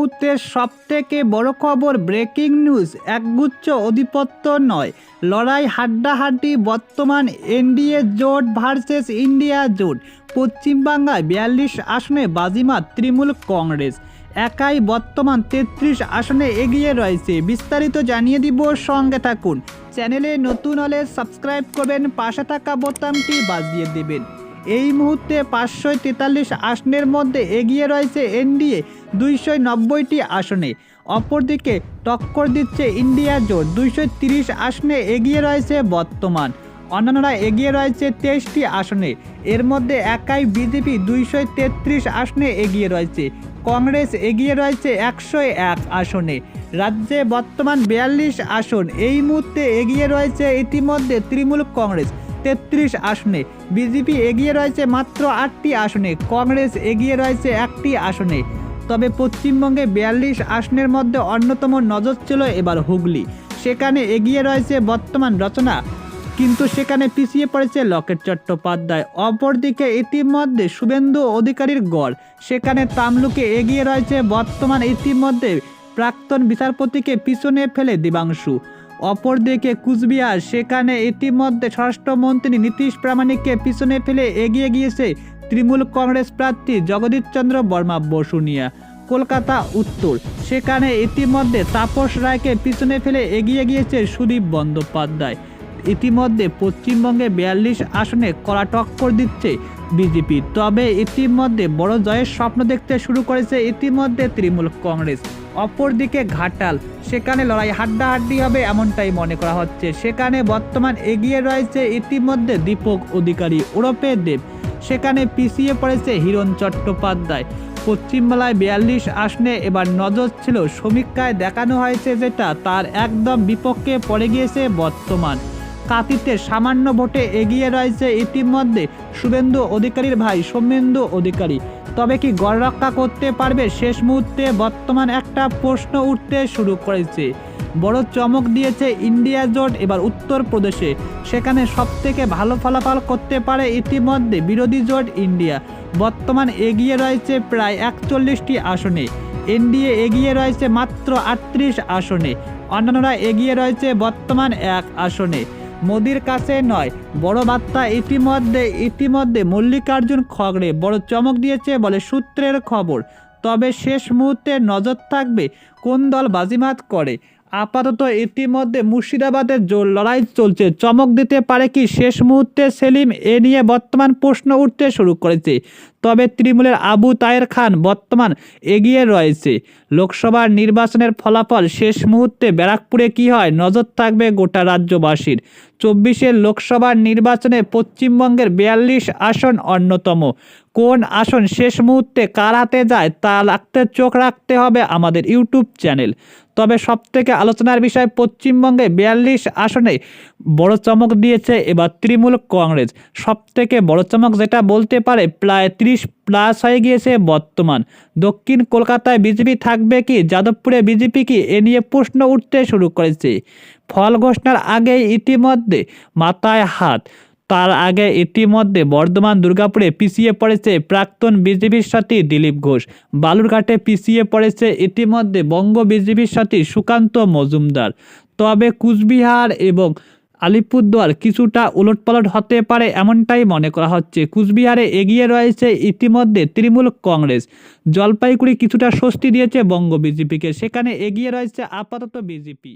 মুহূর্তের সবথেকে বড় খবর ব্রেকিং নিউজ, একগুচ্ছ অধিপত্য নয়। লড়াই হাড্ডাহাড্ডি বর্তমান এনডিএ জোট ভার্সেস ইন্ডিয়া জোট। পশ্চিমবাংলায় বিয়াল্লিশ আসনে বাজিমাত তৃণমূল কংগ্রেস। একাই বর্তমান তেত্রিশ আসনে এগিয়ে রয়েছে। বিস্তারিত জানিয়ে দিব, সঙ্গে থাকুন। চ্যানেলে নতুন হলে সাবস্ক্রাইব করবেন, পাশে থাকা বোতামটি বাজিয়ে দেবেন। এই মুহূর্তে পাঁচশো তেতাল্লিশ আসনের মধ্যে এগিয়ে রয়েছে এনডিএ, দুইশো নব্বইটি আসনে। অপরদিকে টক্কর দিচ্ছে ইন্ডিয়া জোট, দুইশো তিরিশ আসনে এগিয়ে রয়েছে বর্তমান। অন্যান্যরা এগিয়ে রয়েছে তেইশটি আসনে। এর মধ্যে একাই বিজেপি দুইশো তেত্রিশ আসনে এগিয়ে রয়েছে। কংগ্রেস এগিয়ে রয়েছে একশো এক আসনে। রাজ্যে বর্তমান বিয়াল্লিশ আসন। এই মুহূর্তে এগিয়ে রয়েছে ইতিমধ্যে তৃণমূল কংগ্রেস। তেত্রিশ আসনে। বিজেপি এগিয়ে রয়েছে মাত্র আটটি আসনে, কংগ্রেস এগিয়ে রয়েছে একটি আসনে। তবে পশ্চিমবঙ্গে বিয়াল্লিশ আসনের মধ্যে অন্যতম নজর ছিল এবার হুগলি। সেখানে এগিয়ে রয়েছে বর্তমান রচনা, কিন্তু সেখানে পিছিয়ে পড়েছে লকেট চট্টোপাধ্যায়। অপরদিকে ইতিমধ্যে শুভেন্দু অধিকারীর গড়, সেখানে তামলুকে এগিয়ে রয়েছে বর্তমান ইতিমধ্যে প্রাক্তন বিচারপতিকে পিছনে ফেলে দেবাংশু। অপরদিকে কুচবিহার, সেখানে ইতিমধ্যে স্বরাষ্ট্রমন্ত্রী নীতিশ প্রামাণিককে পিছনে ফেলে এগিয়ে গিয়েছে তৃণমূল কংগ্রেস প্রার্থী জগদীশচন্দ্র বর্মা বসুনিয়া কলকাতা উত্তর, সেখানে ইতিমধ্যে তাপস রায়কে পিছনে ফেলে এগিয়ে গিয়েছে সুদীপ বন্দ্যোপাধ্যায়। ইতিমধ্যে পশ্চিমবঙ্গে বিয়াল্লিশ আসনে কড়া টক্কর দিচ্ছে বিজেপি। তবে ইতিমধ্যে বড় জয়ের স্বপ্ন দেখতে শুরু করেছে ইতিমধ্যে তৃণমূল কংগ্রেস। অপরদিকে ঘাটাল, সেখানে লড়াই হাড্ডাহাড্ডি হবে এমনটাই মনে করা হচ্ছে। সেখানে বর্তমান এগিয়ে রয়েছে ইতিমধ্যে দীপক অধিকারী, ওরফে দেব। সেখানে পিছিয়ে পড়েছে হিরণ চট্টোপাধ্যায়। পশ্চিমবাংলায় বিয়াল্লিশ আসনে এবার নজর ছিল সমীক্ষায় দেখানো হয়েছে যেটা তার একদম বিপক্ষে পড়ে গিয়েছে বর্তমান। কাতিতে সামান্য ভোটে এগিয়ে রয়েছে ইতিমধ্যে শুভেন্দু অধিকারীর ভাই সৌমেন্দু অধিকারী। তবে কি গড় রক্ষা করতে পারবে শেষ মুহূর্তে? বর্তমান একটা প্রশ্ন উঠতে শুরু করেছে। বড় চমক দিয়েছে ইন্ডিয়া জোট এবার উত্তরপ্রদেশে। সেখানে সবথেকে ভালো ফলাফল করতে পারে ইতিমধ্যে বিরোধী জোট ইন্ডিয়া। বর্তমান এগিয়ে রয়েছে প্রায় একচল্লিশটি আসনে। এনডিএ এগিয়ে রয়েছে মাত্র আটত্রিশ আসনে। অন্যান্যরা এগিয়ে রয়েছে বর্তমান এক আসনে। মোদির কাছে নয়। বড় বার্তা ইতিমধ্যে ইতিমধ্যে মল্লিকার্জুন খগড়ে বড় চমক দিয়েছে বলে সূত্রের খবর। তবে শেষ মুহূর্তে নজর থাকবে কোন দল বাজিমাত করে। আপাতত ইতিমধ্যে মুর্শিদাবাদের জোর লড়াই চলছে। চমক দিতে পারে কি শেষ মুহূর্তে সেলিম এ নিয়ে বর্তমান প্রশ্ন উঠতে শুরু করেছে। তবে তৃণমূলের আবু তায়ের খান বর্তমান এগিয়ে রয়েছে। লোকসভার নির্বাচনের ফলাফল শেষ মুহূর্তে ব্যারাকপুরে কি হয় নজর থাকবে গোটা রাজ্যবাসীর। চব্বিশের লোকসভার নির্বাচনে পশ্চিমবঙ্গের বিয়াল্লিশ আসন অন্যতম। কোন আসন শেষ মুহূর্তে কার হাতে যায় তা রাখতে চোখ রাখতে হবে আমাদের ইউটিউব চ্যানেল। তবে সবথেকে আলোচনার বিষয় পশ্চিমবঙ্গে বিয়াল্লিশ আসনে বড় চমক দিয়েছে এবার তৃণমূল কংগ্রেস। সবথেকে বড় চমক যেটা বলতে পারে প্রায় ত্রিশ প্লাস হয়ে গিয়েছে বর্তমান। দক্ষিণ কলকাতায় বিজেপি থাকবে কি, যাদবপুরে বিজেপি কি, এ নিয়ে প্রশ্ন উঠতে শুরু করেছে। ফল ঘোষণার আগে ইতিমধ্যে মাথায় হাত। তার আগে ইতিমধ্যে বর্ধমান দুর্গাপুরে পিছিয়ে পড়েছে প্রাক্তন বিজেপির সাথী দিলীপ ঘোষ। বালুরঘাটে পিছিয়ে পড়েছে ইতিমধ্যে বঙ্গ বিজেপির সাথী সুকান্ত মজুমদার। তবে কুচবিহার এবং আলিপুরদুয়ার কিছুটা উলটপালট হতে পারে এমনটাই মনে করা হচ্ছে। কুচবিহারে এগিয়ে রয়েছে ইতিমধ্যে তৃণমূল কংগ্রেস। জলপাইগুড়ি কিছুটা স্বস্তি দিয়েছে বঙ্গ বিজেপিকে। সেখানে এগিয়ে রয়েছে আপাতত বিজেপি।